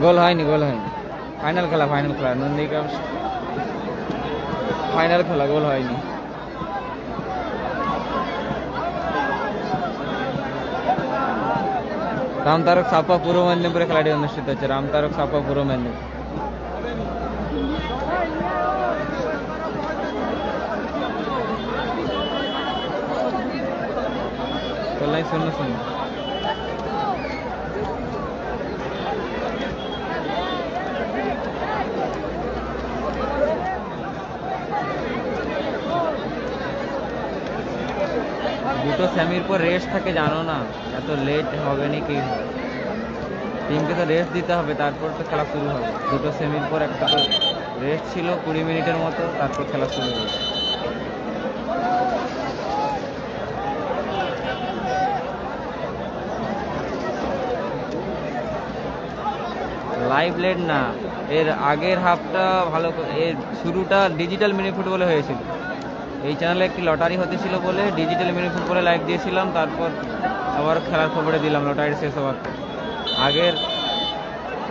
গোল হয়নি গোল হয়নি। ফাইনাল খেলা ফাইনাল খেলা, নন্দীগ্রাম। ফাইনাল খেলা, গোল হয়নি। রামতারক সাপা পূর্ব মেদিনীপুরে খেলাটি অনুষ্ঠিত হচ্ছে। রামতারক সাপা পূর্ব মেদিনীপুর। শূন্য শূন্য। দুটো সেমির পর রেস্ট থাকে, জানো না? এত লেট হবে না কি হবে টিমকে তো রেস্ট দিতে হবে, তারপর তো খেলা শুরু হবে। দুটো সেমির পর একটা তো রেস্ট ছিল কুড়ি মিনিটের মতো, তারপর খেলা শুরু হবে লাইভ লেট না। এর আগের হাফটা ভালো এর শুরুটা ডিজিটাল মিনি ফুটবলে হয়েছিল। এই চ্যানেলে একটি লটারি হতেছিল বলে ডিজিটাল মিনি ফুটবলে লাইভ দিয়েছিলাম, তারপর আবার খেলার খবরে দিলাম লটারি শেষ হওয়ার। আগের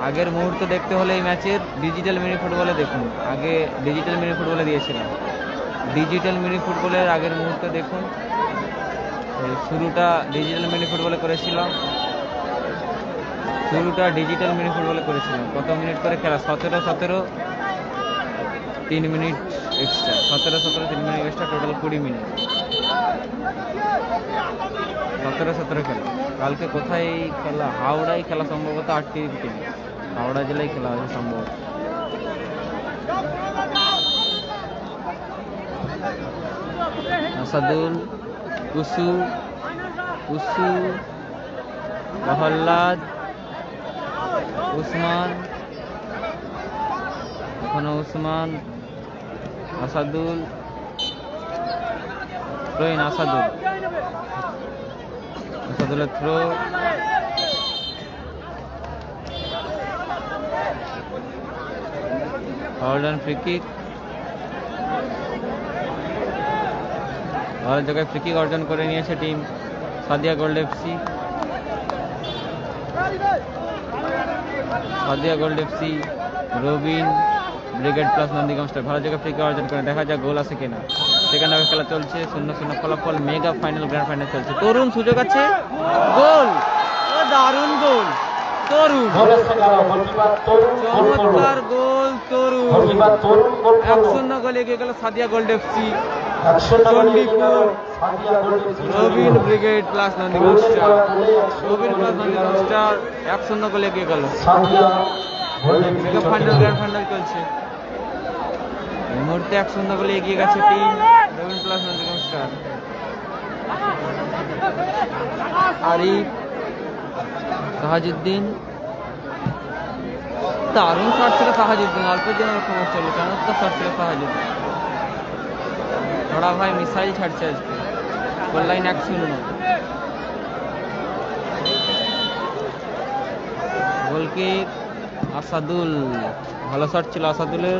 আগের মুহূর্ত দেখতে হলে এই ম্যাচের ডিজিটাল মিনি ফুটবলে দেখুন। আগে ডিজিটাল মিনি ফুটবলে দিয়েছিলাম। ডিজিটাল মিনি ফুটবলের আগের মুহূর্ত দেখুন। শুরুটা ডিজিটাল মিনি ফুটবলে করেছিলাম। শুরুটা ডিজিটাল মিনি ফুটবলে করেছিলাম। কত মিনিট করে খেলা? সতেরো সতেরো। তিন মিনিট এক্সট্রা সতেরো সতেরো তিন মিনিট এক্সট্রা টোটাল কুড়ি মিনিট সতেরো সতেরো খেলা কালকে কোথায় খেলা হাওড়ায় খেলা সম্ভবত আটটি টিম হাওড়া জেলায় খেলা হবে সম্ভবত আসাদুল কুসু কুসু প্রহ্লাদ উসমান এখনও উসমান আসাদুল, প্রবীণ আসাদুল। আসাদুলের থ্রো হল্ডন ফ্রি কিক ভালো জায়গায় ফ্রি কিক অর্জন করে নিয়েছে team Sadiya gold FC Sadiya gold FC Robin. Brigade plus Nandigram star. ভালো জায়গায় ফ্রি কিক অর্জন করে দেখা যাক গোল আছে কিনা। সেকেন্ড হাফে খেলা চলছে শূন্য শূন্য ফলাফল মেগা ফাইনাল গ্র্যান্ড ফাইনাল চলছে। তরুণ সুযোগ আছে? গোল দারুণ গোল তরুণ! চমৎকার গোল তরুণ! এক শূন্য গোল এগিয়ে গেল Sadiya gold FC Chandipur brigade plus Nandigram star. Plus Nandigram এক শূন্য গোল এগিয়ে গেল। মেগা ফাইনাল গ্র্যান্ড ফাইনাল চলছে। মুহূর্তে এক শূন্য বলে এগিয়ে গেছে team Robin plus Nandigram star Arif, Sahajuddin, দারুণ শট ছিল সাহাজুদ্দিন অল্পের জন্য খবর চলল, চমৎকার শট ছিল সাহাজুদ্দিন বড়া ভাই মিসাইল ছাড়ছে আজকে গোল লাইন এক শূন্য। গোলকিপ আসাদুল, ভালো শট ছিল আসাদুলের।